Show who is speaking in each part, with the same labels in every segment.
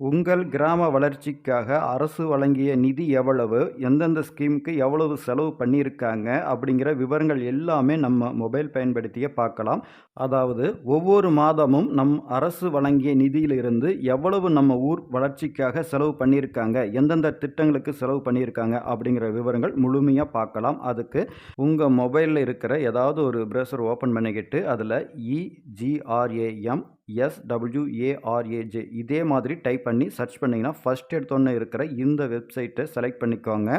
Speaker 1: உங்கள் கிராம வளர்ச்சிக்காக அரசு வழங்கிய நிதி எவ்வளவு எந்தெந்த ஸ்கீமுக்கு எவ்வளவு செலவு பண்ணியிருக்காங்க அப்படிங்கிற விவரங்கள் எல்லாமே நம்ம மொபைல் பயன்படுத்தியே பார்க்கலாம். அதாவது ஒவ்வொரு மாதமும் நம் அரசு வழங்கிய நிதியிலிருந்து எவ்வளவு நம்ம ஊர் வளர்ச்சிக்காக செலவு பண்ணியிருக்காங்க எந்தெந்த திட்டங்களுக்கு செலவு பண்ணியிருக்காங்க அப்படிங்கிற விவரங்கள் முழுமையாக பார்க்கலாம். அதுக்கு உங்கள் மொபைலில் இருக்கிற ஏதாவது ஒரு ப்ரௌசர் ஓப்பன் பண்ணிக்கிட்டு அதில் இஜிஆர்ஏஎம் எஸ்டபிள்யூஏஆர்ஏஜே இதே மாதிரி டைப் பண்ணி சர்ச் பண்ணிங்கன்னா ஃபஸ்ட் எடுத்தோன்னே இருக்கிற இந்த வெப்சைட்டை செலக்ட் பண்ணிக்கோங்க.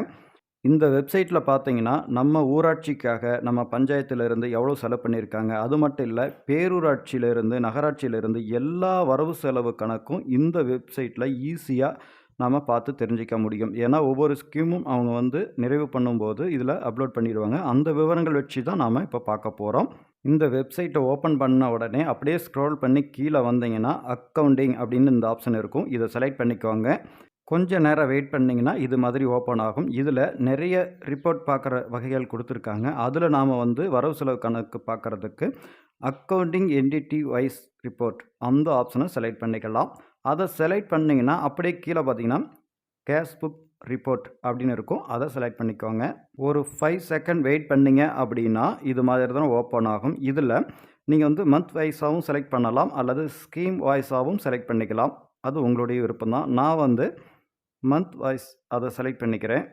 Speaker 1: இந்த வெப்சைட்டில் பார்த்தீங்கன்னா நம்ம ஊராட்சிக்காக நம்ம பஞ்சாயத்திலிருந்து எவ்வளோ செலவு பண்ணியிருக்காங்க? அது மட்டும் இல்லை பேரூராட்சியிலிருந்து நகராட்சியிலிருந்து எல்லா வரவு செலவு கணக்கும் இந்த வெப்சைட்டில் ஈஸியாக நாம் பார்த்து தெரிஞ்சிக்க முடியும். ஏன்னா ஒவ்வொரு ஸ்கீமும் அவங்க வந்து நிறைவு பண்ணும்போது இதில் அப்லோட் பண்ணிடுவாங்க. அந்த விவரங்கள் வச்சு தான் நாம் இப்போ பார்க்க போகிறோம் இந்த வெப்சைட்டை ஓப்பன் பண்ண உடனே அப்படியே ஸ்க்ரோல் பண்ணி கீழே வந்தீங்கன்னா அக்கவுண்டிங் அப்படின்னு இந்த ஆப்ஷன் இருக்கும். இதை செலக்ட் பண்ணிக்கோங்க. கொஞ்சம் நேரம் வெயிட் பண்ணிங்கன்னா இது மாதிரி ஓப்பன் ஆகும். இதில் நிறைய ரிப்போர்ட் பார்க்குற வகைகள் கொடுத்துருக்காங்க. அதில் நாம் வந்து வரவு செலவு கணக்கு பார்க்குறதுக்கு அக்கௌண்டிங் என்டிடி வைஸ் ரிப்போர்ட் அந்த ஆப்ஷனை செலக்ட் பண்ணிக்கலாம். அதை செலக்ட் பண்ணிங்கன்னா அப்படியே கீழே பார்த்தீங்கன்னா கேஷ் புக் ரிப்போர்ட் அப்படின்னு இருக்கும். அதை செலக்ட் பண்ணிக்கோங்க. ஒரு ஃபைவ் செகண்ட் வெயிட் பண்ணிங்க அப்படின்னா இது மாதிரி தான் ஓப்பன் ஆகும். இதில் நீங்கள் வந்து மந்த் வைஸாகவும் செலக்ட் பண்ணலாம் அல்லது ஸ்கீம் வாய்ஸாகவும் செலக்ட் பண்ணிக்கலாம். அது உங்களுடைய விருப்பம் தான். நான் வந்து மந்த் வைஸ் அதை செலக்ட் பண்ணிக்கிறேன்.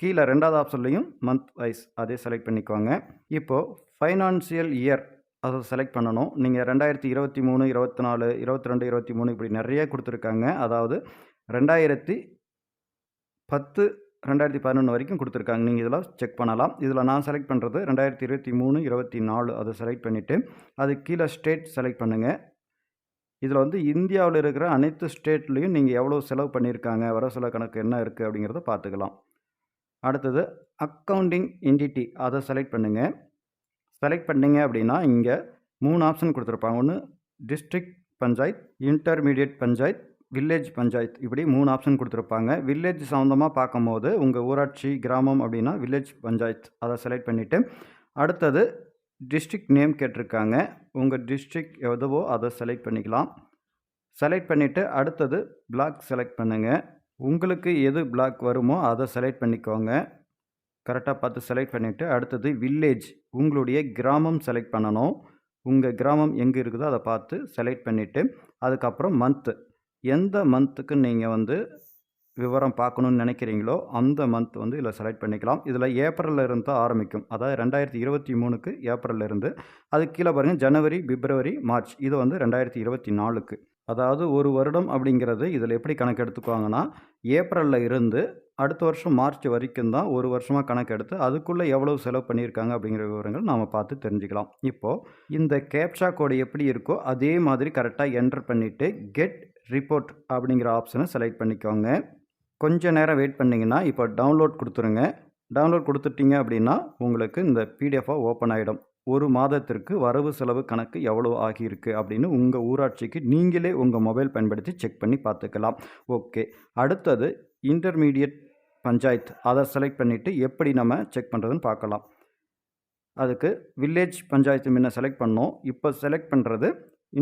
Speaker 1: கீழே ரெண்டாவது ஆப்ஷன்லேயும் மந்த் வைஸ் அதே செலக்ட் பண்ணிக்கோங்க. இப்போது ஃபைனான்சியல் இயர் அதை செலக்ட் பண்ணணும். நீங்கள் ரெண்டாயிரத்தி இருபத்தி மூணு இருபத்தி நாலு இருபத்தி ரெண்டு இருபத்தி மூணு இப்படி நிறைய கொடுத்துருக்காங்க. அதாவது ரெண்டாயிரத்தி பத்து ரெண்டாயிரத்தி பதினொன்று வரைக்கும் கொடுத்துருக்காங்க. நீங்கள் இதெல்லாம் செக் பண்ணலாம். இதில் நான் செலக்ட் பண்ணுறது ரெண்டாயிரத்தி இருபத்தி மூணு இருபத்தி நாலு அதை செலக்ட் பண்ணிவிட்டு அது கீழே ஸ்டேட் செலக்ட் பண்ணுங்கள் இதில் வந்து இந்தியாவில் இருக்கிற அனைத்து ஸ்டேட்லேயும் நீங்கள் எவ்வளோ செலவு பண்ணியிருக்காங்க வர செலவு கணக்கு என்ன இருக்குது அப்படிங்கிறத பார்த்துக்கலாம். அடுத்தது அக்கவுண்டிங் இன்டிட்டி அதை செலக்ட் பண்ணுங்கள் செலக்ட் பண்ணிங்க அப்படின்னா இங்கே மூணு ஆப்ஷன் கொடுத்துருப்பாங்க. ஒன்று district panchayat intermediate panchayat village panchayat இப்படி மூணு ஆப்ஷன் கொடுத்துருப்பாங்க. வில்லேஜ் சம்மந்தமாக பார்க்கும்போது உங்கள் ஊராட்சி கிராமம் அப்படின்னா வில்லேஜ் பஞ்சாயத் அதை செலக்ட் பண்ணிவிட்டு அடுத்தது டிஸ்ட்ரிக்ட் நேம் கேட்டிருக்காங்க. உங்கள் டிஸ்ட்ரிக் எதுவோ அதை செலக்ட் பண்ணிக்கலாம். செலக்ட் பண்ணிவிட்டு அடுத்தது பிளாக் செலக்ட் பண்ணுங்கள் உங்களுக்கு எது பிளாக் வருமோ அதை செலக்ட் பண்ணிக்கோங்க. கரெக்டாக பார்த்து செலக்ட் பண்ணிவிட்டு அடுத்தது வில்லேஜ் உங்களுடைய கிராமம் செலக்ட் பண்ணணும். உங்கள் கிராமம் எங்கே இருக்குதோ அதை பார்த்து செலக்ட் பண்ணிவிட்டு அதுக்கப்புறம் மந்த்து எந்த மந்த்துக்கு நீங்கள் வந்து விவரம் பார்க்கணுன்னு நினைக்கிறீங்களோ அந்த மந்த் வந்து இதில் செலக்ட் பண்ணிக்கலாம். இதில் ஏப்ரலில் இருந்து தான் ஆரம்பிக்கும். அதாவது ரெண்டாயிரத்தி இருபத்தி மூணுக்கு ஏப்ரலில் இருந்து அது கீழே பாருங்கள் ஜனவரி பிப்ரவரி மார்ச். இது வந்து ரெண்டாயிரத்தி இருபத்தி நாலுக்கு. அதாவது ஒரு வருடம் அப்படிங்கிறது இதில் எப்படி கணக்கு எடுத்துக்குவாங்கன்னா ஏப்ரலில் இருந்து அடுத்த வருஷம் மார்ச் வரைக்கும் தான் ஒரு வருஷமாக கணக்கு எடுத்து அதுக்குள்ளே எவ்வளவு செலவு பண்ணியிருக்காங்க அப்படிங்கிற விவரங்கள் நாம் பார்த்து தெரிஞ்சுக்கலாம். இப்போது இந்த கேப்ஷா கோடு எப்படி இருக்கோ அதே மாதிரி கரெக்டாக என்டர் பண்ணிவிட்டு கெட் ரிப்போர்ட் அப்படிங்கிற ஆப்ஷனை செலக்ட் பண்ணிக்கோங்க. கொஞ்சம் நேரம் வெயிட் பண்ணிங்கன்னா இப்போ டவுன்லோட் கொடுத்துருங்க. டவுன்லோட் கொடுத்துட்டீங்க அப்படின்னா உங்களுக்கு இந்த பிடிஎஃபாக ஓப்பன் ஆகிடும் ஒரு மாதத்திற்கு வரவு செலவு கணக்கு எவ்வளோ ஆகியிருக்கு அப்படின்னு உங்கள் ஊராட்சிக்கு நீங்களே உங்கள் மொபைல் பயன்படுத்தி செக் பண்ணி பார்த்துக்கலாம். ஓகே அடுத்தது இன்டர்மீடியட் பஞ்சாயத்து. அதை செலக்ட் பண்ணிவிட்டு எப்படி நம்ம செக் பண்ணுறதுன்னு பார்க்கலாம். அதுக்கு வில்லேஜ் பஞ்சாயத்து முன்ன செலக்ட் பண்ணோம். இப்போ செலக்ட் பண்ணுறது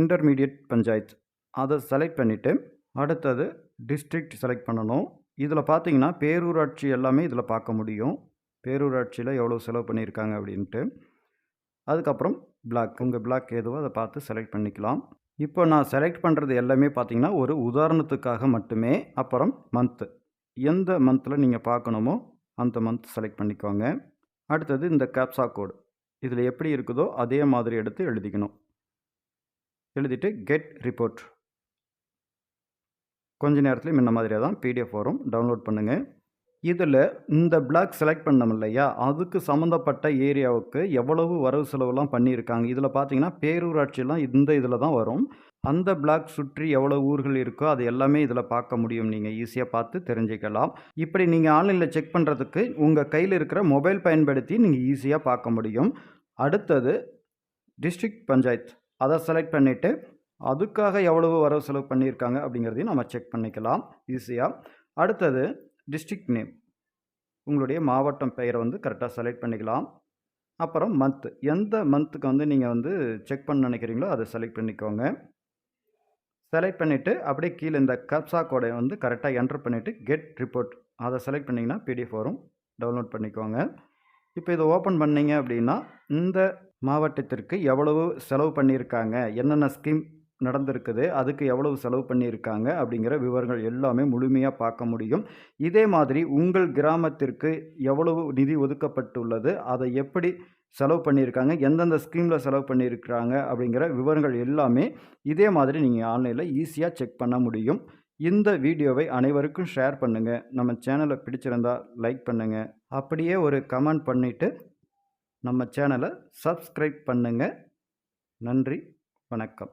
Speaker 1: இன்டர்மீடியட் பஞ்சாயத்து. அதை செலக்ட் பண்ணிவிட்டு அடுத்தது டிஸ்ட்ரிக்ட் செலக்ட் பண்ணணும். இதில் பார்த்தீங்கன்னா பேரூராட்சி எல்லாமே இதில் பார்க்க முடியும். பேரூராட்சியில் எவ்வளோ செலவு பண்ணியிருக்காங்க அப்படின்ட்டு. அதுக்கப்புறம் பிளாக் உங்கள் பிளாக் எதுவோ அதை பார்த்து செலக்ட் பண்ணிக்கலாம். இப்போ நான் செலக்ட் பண்ணுறது எல்லாமே பார்த்தீங்கன்னா ஒரு உதாரணத்துக்காக மட்டுமே. அப்புறம் மந்த்து எந்த மந்தில் நீங்கள் பார்க்கணுமோ அந்த மந்த் செலக்ட் பண்ணிக்கோங்க. அடுத்தது இந்த கேப்சா கோடு இதில் எப்படி இருக்குதோ அதே மாதிரி எடுத்து எழுதிக்கணும். எழுதிட்டு கெட் ரிப்போர்ட் கொஞ்ச நேரத்தில் முன்ன மாதிரியே தான் பிடிஎஃப் வரும். டவுன்லோட் பண்ணுங்கள் இதில் இந்த பிளாக் செலக்ட் பண்ணோம் இல்லையா? அதுக்கு சம்மந்தப்பட்ட ஏரியாவுக்கு எவ்வளவு வரவு செலவுலாம் பண்ணியிருக்காங்க. இதில் பார்த்தீங்கன்னா பேரூராட்சியெலாம் இந்த இதில் தான் வரும். அந்த பிளாக் சுற்றி எவ்வளோ ஊர்கள் இருக்கோ அது எல்லாமே இதில் பார்க்க முடியும். நீங்கள் ஈஸியாக பார்த்து தெரிஞ்சுக்கலாம். இப்படி நீங்கள் ஆன்லைனில் செக் பண்ணுறதுக்கு உங்கள் கையில் இருக்கிற மொபைல் பயன்படுத்தி நீங்கள் ஈஸியாக பார்க்க முடியும். அடுத்தது டிஸ்ட்ரிக்ட் பஞ்சாயத்து. அதை செலக்ட் பண்ணிவிட்டு அதுக்காக எவ்வளவு வரவு செலவு பண்ணியிருக்காங்க அப்படிங்கிறதையும் நம்ம செக் பண்ணிக்கலாம். ஈஸியாக அடுத்தது டிஸ்ட்ரிக்ட் நேம் உங்களுடைய மாவட்டம் பெயரை வந்து கரெக்டாக செலக்ட் பண்ணிக்கலாம். அப்புறம் மந்த் எந்த மந்த்துக்கு வந்து நீங்கள் வந்து செக் பண்ண நினைக்கிறீங்களோ அதை செலக்ட் பண்ணிக்கோங்க. செலக்ட் பண்ணிவிட்டு அப்படியே கீழே இந்த கப்சா கோடை வந்து கரெக்டாக என்டர் பண்ணிவிட்டு கெட் ரிப்போர்ட் அதை செலக்ட் பண்ணிங்கன்னா பிடிஎஃப் வரும். டவுன்லோட் பண்ணிக்கோங்க. இப்போ இதை ஓப்பன் பண்ணீங்க அப்படின்னா இந்த மாவட்டத்திற்கு எவ்வளவு செலவு பண்ணியிருக்காங்க? என்னென்ன ஸ்கீம் நடந்திருக்குது. அதுக்கு எவ்வளவு செலவு பண்ணியிருக்காங்க அப்படிங்கிற விவரங்கள் எல்லாமே முழுமையாக பார்க்க முடியும். இதே மாதிரி உங்கள் கிராமத்திற்கு எவ்வளவு நிதி ஒதுக்கப்பட்டுள்ளது அதை எப்படி செலவு பண்ணியிருக்காங்க எந்தெந்த ஸ்கீமில் செலவு பண்ணியிருக்கிறாங்க அப்படிங்கிற விவரங்கள் எல்லாமே இதே மாதிரி நீங்கள் ஆன்லைனில் ஈஸியாக செக் பண்ண முடியும். இந்த வீடியோவை அனைவருக்கும் ஷேர் பண்ணுங்கள் நம்ம சேனலை பிடிச்சிருந்தா லைக் பண்ணுங்கள் அப்படியே ஒரு கமெண்ட் பண்ணிவிட்டு நம்ம சேனலை சப்ஸ்கிரைப் பண்ணுங்கள் நன்றி வணக்கம்.